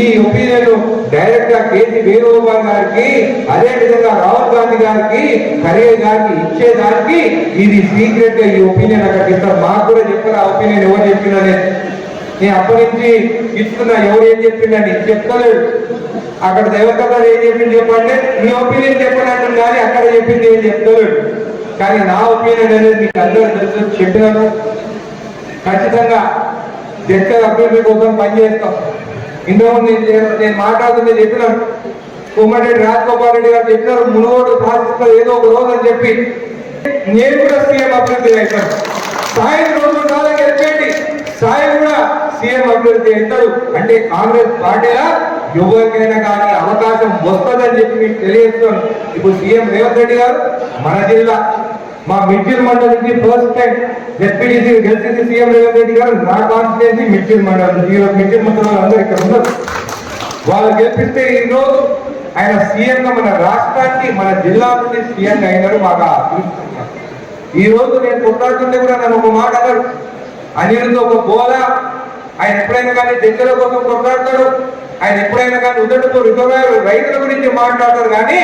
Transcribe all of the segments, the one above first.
ఈ ఒపీనియన్ డైరెక్ట్గా కేజీ వేణుగోపాల్ గారికి అదే విధంగా రాహుల్ గాంధీ గారికి ఖర్గే గారికి ఇచ్చేదానికి ఇది సీక్రెట్గా ఈ ఒపీనియన్ అక్కడికి ఇస్తారు. మాకు కూడా చెప్పారు ఆ ఒపీనియన్ ఎవరు చెప్పిందని నేను. అప్పటి నుంచి ఇస్తున్నా ఎవరు ఏం చెప్పిండని చెప్తలేదు అక్కడ దేవకథ ఏం చెప్పింది చెప్పండి. మీ ఒపీనియన్ చెప్పండి కానీ అక్కడ చెప్పింది ఏం చెప్తలేడు కానీ నా ఒపీనియన్ అనేది మీకు అందరూ తెలుసు చెప్పినాను. ఖచ్చితంగా దేశ అభివృద్ధి కోసం పనిచేస్తాం. ఇంతకుముందు నేను చే- నేను చెప్పినాను కోమటిరెడ్డి రాజగోపాల్ రెడ్డి గారు చెప్పినారు మునుగోడు సాధిస్తారు ఏదో ఒక రోజు అని చెప్పి. నేను కూడా సీఎం అభివృద్ధి అవుతాను. సాయం రోజు కాలం గెలిపేయండి. సాయం కూడా సీఎం అభివృద్ధి అవుతాడు. అంటే కాంగ్రెస్ పార్టీలా ఎవరికైనా కానీ అవకాశం వస్తుందని చెప్పి మీకు తెలియజేస్తాను ఇప్పుడు సీఎం రేవంత్ రెడ్డి గారు మన జిల్లా మా మిడ్చూర్ మండలికి ఫస్ట్ టైం జెడ్పీటీసీ గెలిచింది సీఎం రేవంత్ రెడ్డి గారు నా కాన్స్టిట్యూన్సీ మిడ్చూర్ మండలం ఈ ఈరోజు మిడ్చూర్ మండలం అందరూ ఇక్కడ ఉన్నారు. వాళ్ళు గెలిపిస్తే ఈ రోజు ఆయన సీఎంగా మన రాష్ట్రానికి మన జిల్లా నుండి సీఎం అయినారు మాకు ఈ రోజు నేను కొట్లాడుతుంటే కూడా నన్ను ఒక మాట అన్నారు. అనిరుద్ధ ఒక బోల. ఆయన ఎప్పుడైనా కానీ దగ్గర కోసం కొట్లాడతారు ఆయన ఎప్పుడైనా కానీ ఉదటితో రిజర్వాయర్ రైతుల గురించి మాట్లాడతారు కానీ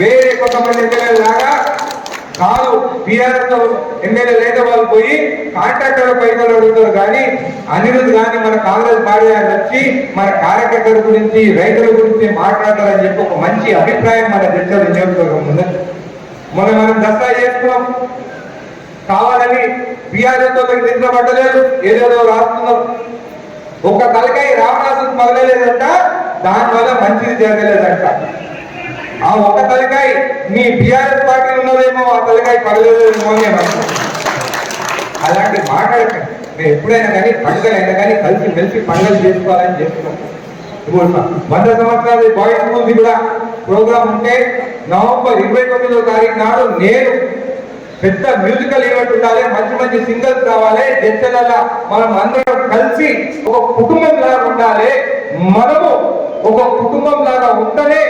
వేరే కొంతమంది ఎమ్మెల్యేలు లాగా కాదు. బీఆర్ఎస్ ఎమ్మెల్యే లేదా వాళ్ళు పోయి కాంట్రాక్టర్ పైసలు అడుగుతారు కానీ అనిరుద్ధ్ కానీ మన కాంగ్రెస్ పార్టీ వచ్చి మన కార్యకర్తల గురించి రైతుల గురించి మాట్లాడతారని చెప్పి ఒక మంచి అభిప్రాయం మన చర్చలు నియోజకవర్గం ఉంది మొన్న మనం దసరా చేసుకున్నాం. కావాలని బీఆర్ఎస్ వాళ్ళకి నిద్రపట్టలేదు ఏదేదో రాస్తున్నాం. ఒక తలకాయ రావణాసుకు మొదలలేదంట దానివల్ల మంచిది జరగలేదంట. ఆ ఒక తలకాయ మీ బీఆర్ఎస్ పార్టీ ఉన్నదేమో ఆ తలకాయ పడలేదేమో అని అలాంటి మాట్లాడకండి. నేను ఎప్పుడైనా కానీ పండుగలైనా కానీ కలిసి మెలిసి పండుగలు చేసుకోవాలని చేస్తున్నాం. ఇప్పుడు వంద సంవత్సరాలు బాయ్స్ ముందు కూడా ప్రోగ్రామ్ ఉంటే నవంబర్ ఇరవై తొమ్మిదో తారీఖు నాడు నేను పెద్ద మ్యూజికల్ ఈవెంట్ ఉండాలి మంచి మంచి సింగర్స్ రావాలి జడ్చల మనం అందరం కలిసి ఒక కుటుంబం లాగా ఉండాలి మనము ఒక కుటుంబం లాగా ఉంటేనే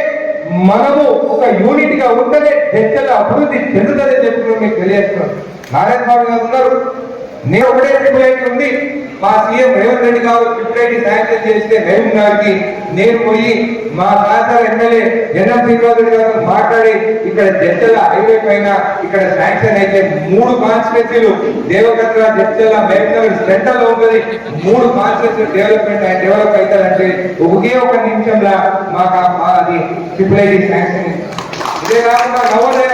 మనము ఒక యూనిట్గా ఉంటేనే చర్చల అభివృద్ధి చెందుతుందని చెప్పి మీకు తెలియజేస్తున్నాను. నారాయణ స్వామి గారు ఉన్నారు. నేను ఒకటే రిప్లైట్ ఉంది. మా సీఎం రేవంత్ రెడ్డి గారు రిప్లైట్ శాంక్షన్ చేస్తే రహీం గారికి నేను పోయి మా సహచార ఎమ్మెల్యే జనం శ్రీనివాస్ గారు మాట్లాడి ఇక్కడ జడ్జల హైవే పైన ఇక్కడ శాంక్షన్ అయితే మూడు కాన్స్టిట్యూన్సీలు దేవకత్ర జడ్జల మేఘనగర్ సెంటర్లో ఉంటుంది. మూడు కాన్స్టిట్యూన్సీ డెవలప్మెంట్ ఆయన డెవలప్ అవుతారంటే ఒకే ఒక నిమిషంలో మాకు అది రిప్లైట్ శాంక్షన్ ఇదే కాకుండా నవోదయ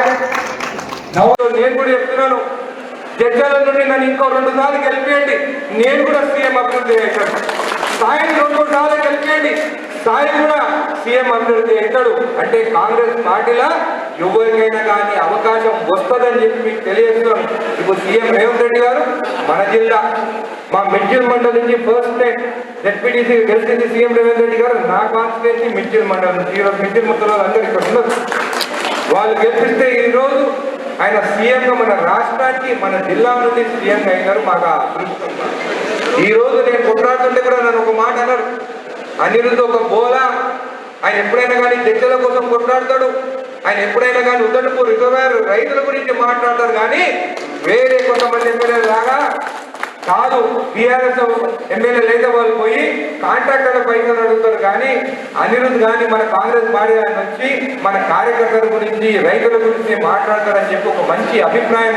నవ్వు నేను కూడా చెప్తున్నాను. జడ్జల నుండి నన్ను ఇంకో రెండు సార్లు గెలిపేయండి నేను కూడా సీఎం అభివృద్ధి చేశాను సాయం రెండు సార్లు గెలిపేయండి సాయం కూడా సీఎం అభివృద్ధి అవుతాడు. అంటే కాంగ్రెస్ పార్టీలో ఎవరికైనా కానీ అవకాశం వస్తుందని చెప్పి మీకు తెలియజేస్తున్నాం. ఇప్పుడు సీఎం రేవంత్ రెడ్డి గారు మన జిల్లా మా మిడ్జిల్ మండలం నుంచి ఫస్ట్ టైం జెడ్పీటీసీ గెలిచింది సీఎం రేవంత్ రెడ్డి గారు నా కాన్స్టిట్యూన్సీ మిడ్జిల్ మండలం నుంచి. ఈరోజు మిడ్జిల్ మండలం అందరు ఇక్కడ ఉన్నారు. వాళ్ళు గెలిపిస్తే ఈరోజు రోజు ఆయన సీఎంగా మన రాష్ట్రానికి మన జిల్లా నుండి సీఎం అయినారు మాకు ఈ రోజు నేను కొట్లాడుతుంటే కూడా నన్ను ఒక మాట అన్నారు. అనిరుద్ధ ఒక బోల. ఆయన ఎప్పుడైనా కానీ దెగ్గల కోసం కొట్లాడతాడు. ఆయన ఎప్పుడైనా కానీ ఉదటపు రిజర్వాయర్ రైతుల గురించి మాట్లాడతారు కానీ వేరే కాదు బీఆర్ఎస్ ఎమ్మెల్యేలు అయితే వాళ్ళు పోయి కాంట్రాక్టర్ల పైసలు అడుగుతారు కానీ అనిరుద్ధ్ కానీ మన కాంగ్రెస్ పార్టీ ఆయన వచ్చి మన కార్యకర్తల గురించి రైతుల గురించి మాట్లాడతారని చెప్పి ఒక మంచి అభిప్రాయం